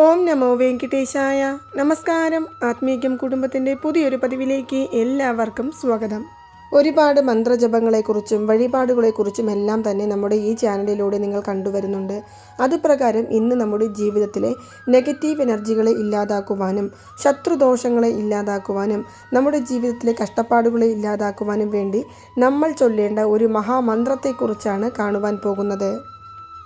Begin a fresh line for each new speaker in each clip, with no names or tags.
ഓം നമോ വെങ്കിട്ടേശായ. നമസ്കാരം. ആത്മീകം കുടുംബത്തിന്റെ പുതിയൊരു പതിവിലേക്ക് എല്ലാവർക്കും സ്വാഗതം. ഒരുപാട് മന്ത്രജപങ്ങളെക്കുറിച്ചും വഴിപാടുകളെക്കുറിച്ചും എല്ലാം തന്നെ നമ്മുടെ ഈ ചാനലിലൂടെ നിങ്ങൾ കണ്ടുവരുന്നുണ്ട്. അതുപ്രകാരം ഇന്ന് നമ്മുടെ ജീവിതത്തിലെ നെഗറ്റീവ് എനർജികളെ ഇല്ലാതാക്കുവാനും ശത്രുദോഷങ്ങളെ ഇല്ലാതാക്കുവാനും നമ്മുടെ ജീവിതത്തിലെ കഷ്ടപ്പാടുകളെ ഇല്ലാതാക്കുവാനും വേണ്ടി നമ്മൾ ചൊല്ലേണ്ട ഒരു മഹാമന്ത്രത്തെക്കുറിച്ചാണ് കാണുവാൻ പോകുന്നത്.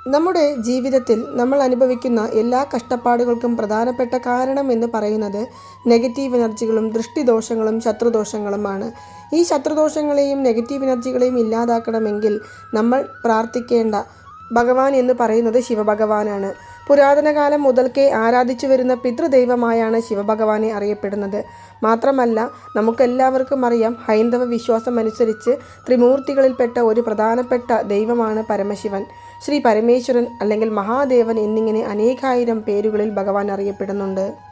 നമ്മുടെ ജീവിതത്തിൽ നമ്മൾ അനുഭവിക്കുന്ന എല്ലാ കഷ്ടപ്പാടുകൾക്കും പ്രധാനപ്പെട്ട കാരണം എന്ന് പറയുന്നത് നെഗറ്റീവ് എനർജികളും ദൃഷ്ടിദോഷങ്ങളും ശത്രുദോഷങ്ങളുമാണ്. ഈ ശത്രുദോഷങ്ങളെയും നെഗറ്റീവ് എനർജികളെയും ഇല്ലാതാക്കണമെങ്കിൽ നമ്മൾ പ്രാർത്ഥിക്കേണ്ട ഭഗവാൻ എന്ന് പറയുന്നത് ശിവഭഗവാനാണ്. പുരാതന കാലം മുതൽക്കേ ആരാധിച്ചു വരുന്ന പിതൃദൈവമായാണ് ശിവഭഗവാനെ അറിയപ്പെടുന്നത്. മാത്രമല്ല നമുക്കെല്ലാവർക്കും അറിയാം ഹൈന്ദവ വിശ്വാസം അനുസരിച്ച് ത്രിമൂർത്തികളിൽപ്പെട്ട ഒരു പ്രധാനപ്പെട്ട ദൈവമാണ് പരമശിവൻ. ശ്രീ പരമേശ്വരൻ അല്ലെങ്കിൽ മഹാദേവൻ എന്നിങ്ങനെ അനേകായിരം പേരുകളിൽ ഭഗവാൻ അറിയപ്പെടുന്നുണ്ട്.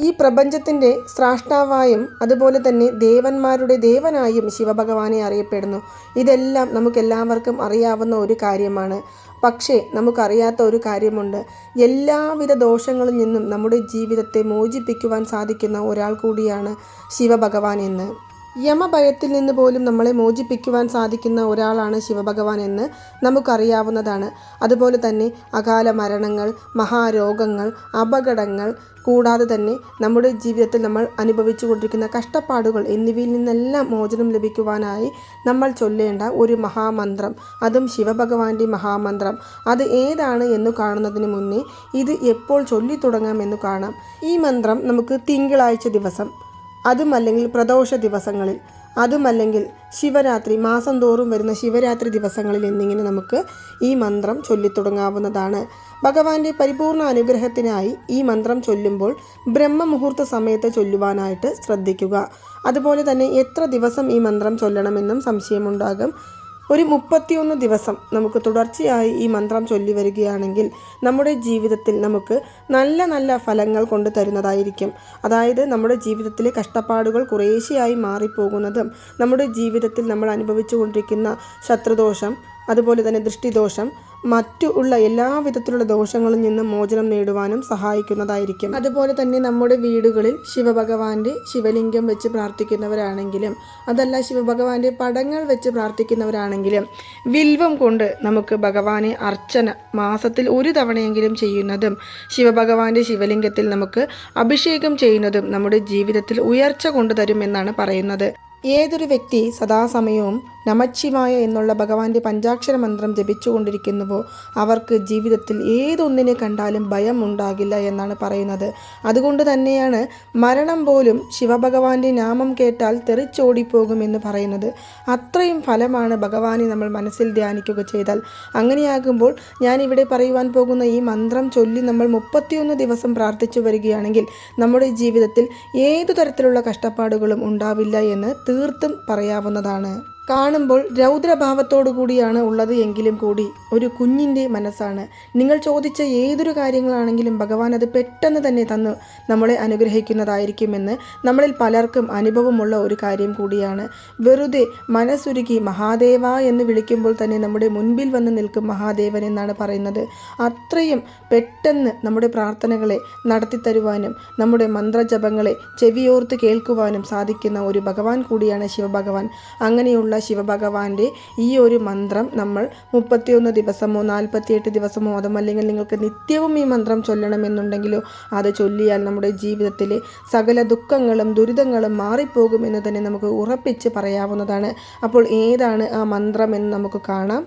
ഈ പ്രപഞ്ചത്തിന്റെ സ്രാഷ്ടാവായും അതുപോലെ തന്നെ ദേവന്മാരുടെ ദേവനായും ശിവഭഗവാനെ അറിയപ്പെടുന്നു. ഇതെല്ലാം നമുക്കെല്ലാവർക്കും അറിയാവുന്ന ഒരു കാര്യമാണ്. പക്ഷേ നമുക്കറിയാത്ത ഒരു കാര്യമുണ്ട്. എല്ലാവിധ ദോഷങ്ങളിൽ നിന്നും നമ്മുടെ ജീവിതത്തെ മോചിപ്പിക്കുവാൻ സാധിക്കുന്ന ഒരാൾ കൂടിയാണ് ശിവഭഗവാൻ എന്ന്. യമഭയത്തിൽ നിന്ന് പോലും നമ്മളെ മോചിപ്പിക്കുവാൻ സാധിക്കുന്ന ഒരാളാണ് ശിവഭഗവാൻ എന്ന് നമുക്കറിയാവുന്നതാണ്. അതുപോലെ തന്നെ അകാല മരണങ്ങൾ മഹാരോഗങ്ങൾ അപകടങ്ങൾ കൂടാതെ തന്നെ നമ്മുടെ ജീവിതത്തിൽ നമ്മൾ അനുഭവിച്ചു കൊണ്ടിരിക്കുന്ന കഷ്ടപ്പാടുകൾ എന്നിവയിൽ നിന്നെല്ലാം മോചനം ലഭിക്കുവാനായി നമ്മൾ ചൊല്ലേണ്ട ഒരു മഹാമന്ത്രം. അതും ശിവഭഗവാന്റെ മഹാമന്ത്രം. അത് ഏതാണ് എന്ന് കാണുന്നതിന് മുന്നേ ഇത് എപ്പോൾ ചൊല്ലി തുടങ്ങാമെന്ന് കാണാം. ഈ മന്ത്രം നമുക്ക് തിങ്കളാഴ്ച ദിവസം അതുമല്ലെങ്കിൽ പ്രദോഷ ദിവസങ്ങളിൽ അതുമല്ലെങ്കിൽ ശിവരാത്രി മാസം തോറും വരുന്ന ശിവരാത്രി ദിവസങ്ങളിൽ എന്നിങ്ങനെ നമുക്ക് ഈ മന്ത്രം ചൊല്ലിത്തുടങ്ങാവുന്നതാണ്. ഭഗവാന്റെ പരിപൂർണ അനുഗ്രഹത്തിനായി ഈ മന്ത്രം ചൊല്ലുമ്പോൾ ബ്രഹ്മമുഹൂർത്ത സമയത്ത് ചൊല്ലുവാനായിട്ട് ശ്രദ്ധിക്കുക. അതുപോലെ തന്നെ എത്ര ദിവസം ഈ മന്ത്രം ചൊല്ലണമെന്നും സംശയമുണ്ടാകും. ഒരു മുപ്പത്തിയൊന്ന് ദിവസം നമുക്ക് തുടർച്ചയായി ഈ മന്ത്രം ചൊല്ലി വരികയാണെങ്കിൽ നമ്മുടെ ജീവിതത്തിൽ നമുക്ക് നല്ല നല്ല ഫലങ്ങൾ കൊണ്ട് തരുന്നതായിരിക്കും. അതായത് നമ്മുടെ ജീവിതത്തിലെ കഷ്ടപ്പാടുകൾ കുറേശ്ശെയായി മാറിപ്പോകുന്നതും നമ്മുടെ ജീവിതത്തിൽ നമ്മൾ അനുഭവിച്ചുകൊണ്ടിരിക്കുന്ന ശത്രുദോഷം അതുപോലെ തന്നെ ദൃഷ്ടിദോഷം മറ്റു ഉള്ള എല്ലാ വിധത്തിലുള്ള ദോഷങ്ങളിൽ നിന്നും മോചനം നേടുവാനും സഹായിക്കുന്നതായിരിക്കും. അതുപോലെ തന്നെ നമ്മുടെ വീടുകളിൽ ശിവഭഗവാന്റെ ശിവലിംഗം വെച്ച് പ്രാർത്ഥിക്കുന്നവരാണെങ്കിലും അതല്ല ശിവഭഗവാന്റെ പടങ്ങൾ വെച്ച് പ്രാർത്ഥിക്കുന്നവരാണെങ്കിലും വിൽവം കൊണ്ട് നമുക്ക് ഭഗവാനെ അർച്ചന മാസത്തിൽ ഒരു തവണയെങ്കിലും ചെയ്യുന്നതും ശിവഭഗവാന്റെ ശിവലിംഗത്തിൽ നമുക്ക് അഭിഷേകം ചെയ്യുന്നതും നമ്മുടെ ജീവിതത്തിൽ ഉയർച്ച കൊണ്ടുതരും എന്നാണ് പറയുന്നത്. ഏതൊരു വ്യക്തി സദാസമയവും നമച്ചിവായ എന്നുള്ള ഭഗവാന്റെ പഞ്ചാക്ഷര മന്ത്രം ജപിച്ചുകൊണ്ടിരിക്കുന്നുവോ അവർക്ക് ജീവിതത്തിൽ ഏതൊന്നിനെ കണ്ടാലും ഭയം ഉണ്ടാകില്ല എന്നാണ് പറയുന്നത്. അതുകൊണ്ട് തന്നെയാണ് മരണം പോലും ശിവഭഗവാന്റെ നാമം കേട്ടാൽ തെറിച്ചോടിപ്പോകുമെന്ന് പറയുന്നത്. അത്രയും ഫലമാണ് ഭഗവാനെ നമ്മൾ മനസ്സിൽ ധ്യാനിക്കുക ചെയ്താൽ. അങ്ങനെയാകുമ്പോൾ ഞാനിവിടെ പറയുവാൻ പോകുന്ന ഈ മന്ത്രം ചൊല്ലി നമ്മൾ മുപ്പത്തിയൊന്ന് ദിവസം പ്രാർത്ഥിച്ചു വരികയാണെങ്കിൽ നമ്മുടെ ജീവിതത്തിൽ ഏതു തരത്തിലുള്ള കഷ്ടപ്പാടുകളും ഉണ്ടാവില്ല എന്ന് തീർത്തും പറയാവുന്നതാണ്. കാണുമ്പോൾ രൗദ്രഭാവത്തോടു കൂടിയാണ് ഉള്ളത് എങ്കിലും കൂടി. ഒരു കുഞ്ഞിന്റെ മനസ്സാണ്. നിങ്ങൾ ചോദിച്ച ഏതൊരു കാര്യങ്ങളാണെങ്കിലും ഭഗവാൻ അത് പെട്ടെന്ന് തന്നെ തന്നു നമ്മളെ അനുഗ്രഹിക്കുന്നതായിരിക്കുമെന്ന് നമ്മളിൽ പലർക്കും അനുഭവമുള്ള ഒരു കാര്യം കൂടിയാണ്. വെറുതെ മനസ്സുരുക്കി മഹാദേവ എന്ന് വിളിക്കുമ്പോൾ തന്നെ നമ്മുടെ മുൻപിൽ വന്ന് നിൽക്കും മഹാദേവൻ എന്നാണ് പറയുന്നത്. അത്രയും പെട്ടെന്ന് നമ്മുടെ പ്രാർത്ഥനകളെ നടത്തിത്തരുവാനും നമ്മുടെ മന്ത്രജപങ്ങളെ ചെവിയോർത്ത് കേൾക്കുവാനും സാധിക്കുന്ന ഒരു ഭഗവാൻ കൂടിയാണ് ശിവഭഗവാൻ. അങ്ങനെയുള്ള ശിവഭഗവാന്റെ ഈ ഒരു മന്ത്രം നമ്മൾ മുപ്പത്തിയൊന്ന് ദിവസമോ നാൽപ്പത്തിയെട്ട് ദിവസമോ അതുമല്ലെങ്കിൽ നിങ്ങൾക്ക് നിത്യവും ഈ മന്ത്രം ചൊല്ലണമെന്നുണ്ടെങ്കിലോ അത് ചൊല്ലിയാൽ നമ്മുടെ ജീവിതത്തിലെ സകല ദുഃഖങ്ങളും ദുരിതങ്ങളും മാറിപ്പോകുമെന്ന് തന്നെ നമുക്ക് ഉറപ്പിച്ച് പറയാവുന്നതാണ്. അപ്പോൾ ഏതാണ് ആ മന്ത്രം എന്ന് നമുക്ക് കാണാം.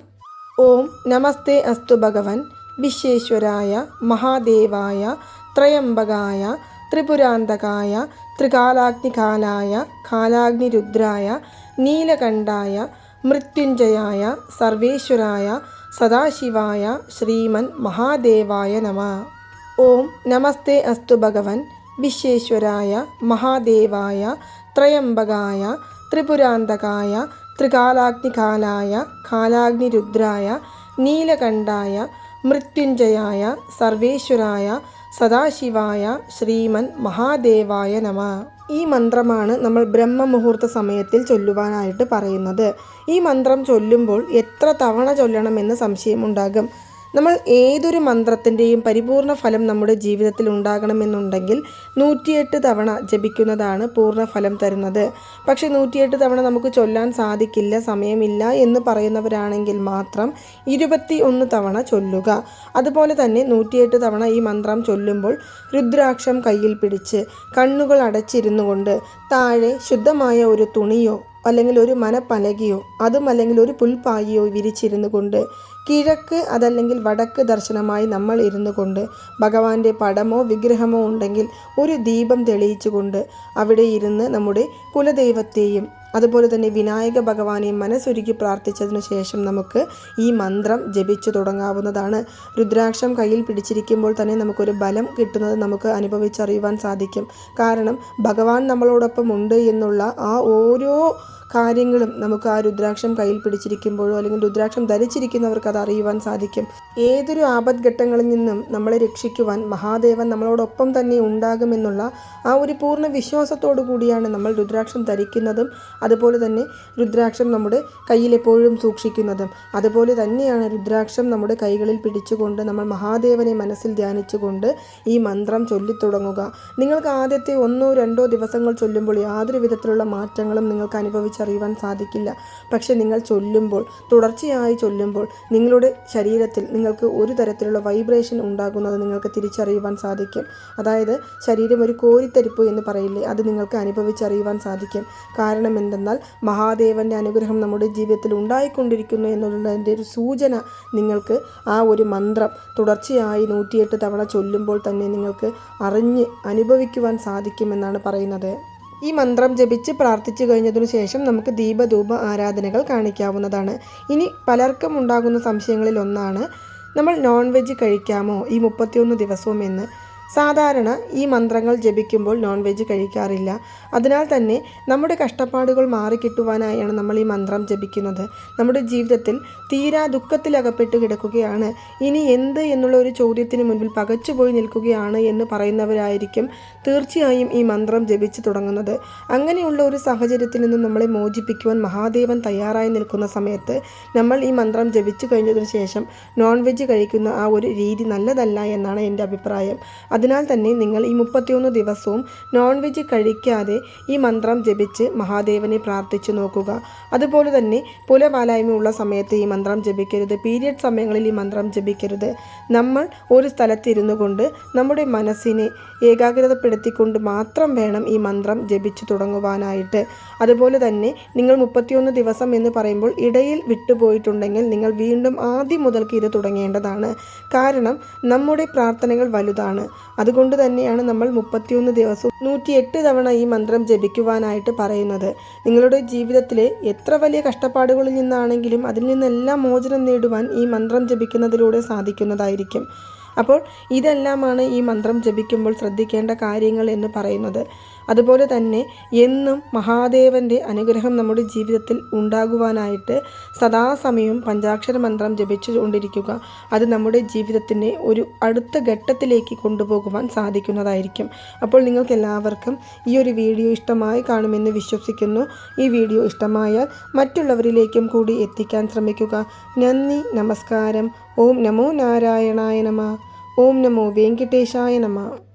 ഓം നമസ്തേ അസ്തു ഭഗവൻ വിശ്വേശ്വരായ മഹാദേവായ ത്രയംബകായ ത്രിപുരാന്തകായ ത്രികാലാഗ്നികാലായ കാലാഗ്നിരുദ്രായ നീലകണ്ഠായ മൃത്യുഞ്ജയായ സർവേശ്വരായ സദാശിവായ ശ്രീമൻ മഹാദേവായ നമ. ഓം നമസ്തേ അസ്തു ഭഗവൻ വിശ്വേശ്വരായ മഹാദേവായ ത്രയംബകായ ത്രിപുരാന്തകായ ത്രികാലാഗ്നികാലായ കാലാഗ്നിരുദ്രായ നീലകണ്ഠായ മൃത്യുഞ്ജയായ സർവേശ്വരായ സദാശിവായ ശ്രീമൻ മഹാദേവായ നമ. ഈ മന്ത്രമാണ് നമ്മൾ ബ്രഹ്മമുഹൂർത്ത സമയത്തിൽ ചൊല്ലുവാനായിട്ട് പറയുന്നത്. ഈ മന്ത്രം ചൊല്ലുമ്പോൾ എത്ര തവണ ചൊല്ലണമെന്ന് സംശയമുണ്ടാകും. നമ്മൾ ഏതൊരു മന്ത്രത്തിന്റെയും പരിപൂർണ ഫലം നമ്മുടെ ജീവിതത്തിൽ ഉണ്ടാകണമെന്നുണ്ടെങ്കിൽ നൂറ്റിയെട്ട് തവണ ജപിക്കുന്നതാണ് പൂർണ ഫലം തരുന്നത്. പക്ഷേ നൂറ്റിയെട്ട് തവണ നമുക്ക് ചൊല്ലാൻ സാധിക്കില്ല സമയമില്ല എന്ന് പറയുന്നവരാണെങ്കിൽ മാത്രം ഇരുപത്തി ഒന്ന് തവണ ചൊല്ലുക. അതുപോലെ തന്നെ നൂറ്റിയെട്ട് തവണ ഈ മന്ത്രം ചൊല്ലുമ്പോൾ രുദ്രാക്ഷം കയ്യിൽ പിടിച്ച് കണ്ണുകൾ അടച്ചിരുന്നു കൊണ്ട് താഴെ ശുദ്ധമായ ഒരു തുണിയോ അല്ലെങ്കിൽ ഒരു മനപ്പലകയോ അതും അല്ലെങ്കിൽ ഒരു പുൽപ്പായിയോ വിരിച്ചിരുന്നു കൊണ്ട് കിഴക്ക് അതല്ലെങ്കിൽ വടക്ക് ദർശനമായി നമ്മൾ ഇരുന്നു കൊണ്ട് ഭഗവാന്റെ പടമോ വിഗ്രഹമോ ഉണ്ടെങ്കിൽ ഒരു ദീപം തെളിയിച്ചുകൊണ്ട് അവിടെ ഇരുന്ന് നമ്മുടെ കുലദൈവത്തെയും അതുപോലെ തന്നെ വിനായക ഭഗവാനെ മനസ്സൊരുക്കി പ്രാർത്ഥിച്ചതിനു ശേഷം നമുക്ക് ഈ മന്ത്രം ജപിച്ചു തുടങ്ങാവുന്നതാണ്. രുദ്രാക്ഷം കയ്യിൽ പിടിച്ചിരിക്കുമ്പോൾ തന്നെ നമുക്കൊരു ബലം കിട്ടുന്നത് നമുക്ക് അനുഭവിച്ചറിയുവാൻ സാധിക്കും. കാരണം ഭഗവാൻ നമ്മളോടൊപ്പം ഉണ്ട് എന്നുള്ള ആ ഓരോ കാര്യങ്ങളും നമുക്ക് ആ രുദ്രാക്ഷം കയ്യിൽ പിടിച്ചിരിക്കുമ്പോഴോ അല്ലെങ്കിൽ രുദ്രാക്ഷം ധരിച്ചിരിക്കുന്നവർക്ക് അത് അറിയുവാൻ സാധിക്കും. ഏതൊരു ആപദ്ഘട്ടങ്ങളിൽ നിന്നും നമ്മളെ രക്ഷിക്കുവാൻ മഹാദേവൻ നമ്മളോടൊപ്പം തന്നെ ഉണ്ടാകുമെന്നുള്ള ആ ഒരു പൂർണ വിശ്വാസത്തോടു കൂടിയാണ് നമ്മൾ രുദ്രാക്ഷം ധരിക്കുന്നതും അതുപോലെ തന്നെ രുദ്രാക്ഷം നമ്മുടെ കയ്യിൽ എപ്പോഴും സൂക്ഷിക്കുന്നതും. അതുപോലെ തന്നെയാണ് രുദ്രാക്ഷം നമ്മുടെ കൈകളിൽ പിടിച്ചുകൊണ്ട് നമ്മൾ മഹാദേവനെ മനസ്സിൽ ധ്യാനിച്ചുകൊണ്ട് ഈ മന്ത്രം ചൊല്ലിത്തുടങ്ങുക. നിങ്ങൾക്ക് ആദ്യത്തെ ഒന്നോ രണ്ടോ ദിവസങ്ങൾ ചൊല്ലുമ്പോൾ യാതൊരു വിധത്തിലുള്ള മാറ്റങ്ങളും നിങ്ങൾക്ക് അനുഭവിച്ച അറിയുവാൻ സാധിക്കില്ല. പക്ഷെ നിങ്ങൾ ചൊല്ലുമ്പോൾ തുടർച്ചയായി ചൊല്ലുമ്പോൾ നിങ്ങളുടെ ശരീരത്തിൽ നിങ്ങൾക്ക് ഒരു തരത്തിലുള്ള വൈബ്രേഷൻ ഉണ്ടാകുന്നത് നിങ്ങൾക്ക് തിരിച്ചറിയുവാൻ സാധിക്കും. അതായത് ശരീരം ഒരു കോരിത്തരിപ്പ് എന്ന് പറയില്ലേ അത് നിങ്ങൾക്ക് അനുഭവിച്ചറിയുവാൻ സാധിക്കും. കാരണം എന്തെന്നാൽ മഹാദേവന്റെ അനുഗ്രഹം നമ്മുടെ ജീവിതത്തിൽ ഉണ്ടായിക്കൊണ്ടിരിക്കുന്നു എന്നുള്ളതിന്റെ ഒരു സൂചന നിങ്ങൾക്ക് ആ ഒരു മന്ത്രം തുടർച്ചയായി നൂറ്റിയെട്ട് തവണ ചൊല്ലുമ്പോൾ തന്നെ നിങ്ങൾക്ക് അറിഞ്ഞ് അനുഭവിക്കുവാൻ സാധിക്കുമെന്നാണ് പറയുന്നത്. ഈ മന്ത്രം ജപിച്ച് പ്രാർത്ഥിച്ചു കഴിഞ്ഞതിനു ശേഷം നമുക്ക് ദീപധൂപ ആരാധനകൾ കാണിക്കാവുന്നതാണ്. ഇനി പലർക്കും ഉണ്ടാകുന്ന സംശയങ്ങളിൽ ഒന്നാണ് നമ്മൾ നോൺ വെജ് കഴിക്കാമോ? ഈ മുപ്പത്തിയൊന്ന് ദിവസവും എന്ന്. സാധാരണ ഈ മന്ത്രങ്ങൾ ജപിക്കുമ്പോൾ നോൺ വെജ് കഴിക്കാറില്ല. അതിനാൽ തന്നെ നമ്മുടെ കഷ്ടപ്പാടുകൾ മാറിക്കിട്ടുവാനായാണ് നമ്മൾ ഈ മന്ത്രം ജപിക്കുന്നത്. നമ്മുടെ ജീവിതത്തിൽ തീരാ ദുഃഖത്തിലകപ്പെട്ട് കിടക്കുകയാണ്. ഇനി എന്ത് എന്നുള്ള ഒരു ചോദ്യത്തിന് മുൻപിൽ പകച്ചുപോയി നിൽക്കുകയാണ് എന്ന് പറയുന്നവരായിരിക്കും തീർച്ചയായും ഈ മന്ത്രം ജപിച്ചു തുടങ്ങുന്നത്. അങ്ങനെയുള്ള ഒരു സാഹചര്യത്തിൽ നിന്നും നമ്മളെ മോചിപ്പിക്കുവാൻ മഹാദേവൻ തയ്യാറായി നിൽക്കുന്ന സമയത്ത് നമ്മൾ ഈ മന്ത്രം ജപിച്ചു കഴിഞ്ഞതിന് ശേഷം നോൺ വെജ് കഴിക്കുന്ന ആ ഒരു രീതി നല്ലതല്ല എന്നാണ് എന്റെ അഭിപ്രായം. അതിനാൽ തന്നെ നിങ്ങൾ ഈ മുപ്പത്തിയൊന്ന് ദിവസവും നോൺ വെജ് കഴിക്കാതെ ഈ മന്ത്രം ജപിച്ച് മഹാദേവനെ പ്രാർത്ഥിച്ചു നോക്കുക. അതുപോലെ തന്നെ പുലവാലായ്മയുള്ള സമയത്ത് ഈ മന്ത്രം ജപിക്കരുത്. പീരിയഡ് സമയങ്ങളിൽ ഈ മന്ത്രം ജപിക്കരുത്. നമ്മൾ ഒരു സ്ഥലത്തിരുന്നു കൊണ്ട് നമ്മുടെ മനസ്സിനെ ഏകാഗ്രതപ്പെടുത്തിക്കൊണ്ട് മാത്രം വേണം ഈ മന്ത്രം ജപിച്ചു തുടങ്ങുവാനായിട്ട്. അതുപോലെ തന്നെ നിങ്ങൾ മുപ്പത്തിയൊന്ന് ദിവസം എന്ന് പറയുമ്പോൾ ഇടയിൽ വിട്ടുപോയിട്ടുണ്ടെങ്കിൽ നിങ്ങൾ വീണ്ടും ആദ്യം മുതൽക്ക് ഇത് തുടങ്ങേണ്ടതാണ്. കാരണം നമ്മുടെ പ്രാർത്ഥനകൾ വലുതാണ്. അതുകൊണ്ട് തന്നെയാണ് നമ്മൾ മുപ്പത്തിയൊന്ന് ദിവസവും നൂറ്റിയെട്ട് തവണ ഈ മന്ത്രം ജപിക്കുവാനായിട്ട് പറയുന്നത്. നിങ്ങളുടെ ജീവിതത്തിലെ എത്ര വലിയ കഷ്ടപ്പാടുകളിൽ നിന്നാണെങ്കിലും അതിൽ നിന്നെല്ലാം മോചനം നേടുവാൻ ഈ മന്ത്രം ജപിക്കുന്നതിലൂടെ സാധിക്കുന്നതായിരിക്കും. അപ്പോൾ ഇതെല്ലാമാണ് ഈ മന്ത്രം ജപിക്കുമ്പോൾ ശ്രദ്ധിക്കേണ്ട കാര്യങ്ങൾ എന്ന് പറയുന്നത്. അതുപോലെ തന്നെ എന്നും മഹാദേവന്റെ അനുഗ്രഹം നമ്മുടെ ജീവിതത്തിൽ ഉണ്ടാകുവാനായിട്ട് സദാസമയം പഞ്ചാക്ഷര മന്ത്രം ജപിച്ചു കൊണ്ടിരിക്കുക അത് നമ്മുടെ ജീവിതത്തിന്റെ ഒരു അടുത്ത ഘട്ടത്തിലേക്ക് കൊണ്ടുപോകുവാൻ സാധിക്കുന്നതായിരിക്കും. അപ്പോൾ നിങ്ങൾക്ക് എല്ലാവർക്കും ഈ ഒരു വീഡിയോ ഇഷ്ടമായി കാണുമെന്ന് വിശ്വസിക്കുന്നു. ഈ വീഡിയോ ഇഷ്ടമായാൽ മറ്റുള്ളവരിലേക്കും കൂടി എത്തിക്കാൻ ശ്രമിക്കുക. നന്ദി നമസ്കാരം. ഓം നമോ നാരായണായ നമ. ഓം നമോ വെങ്കിട്ടേശായ നമ.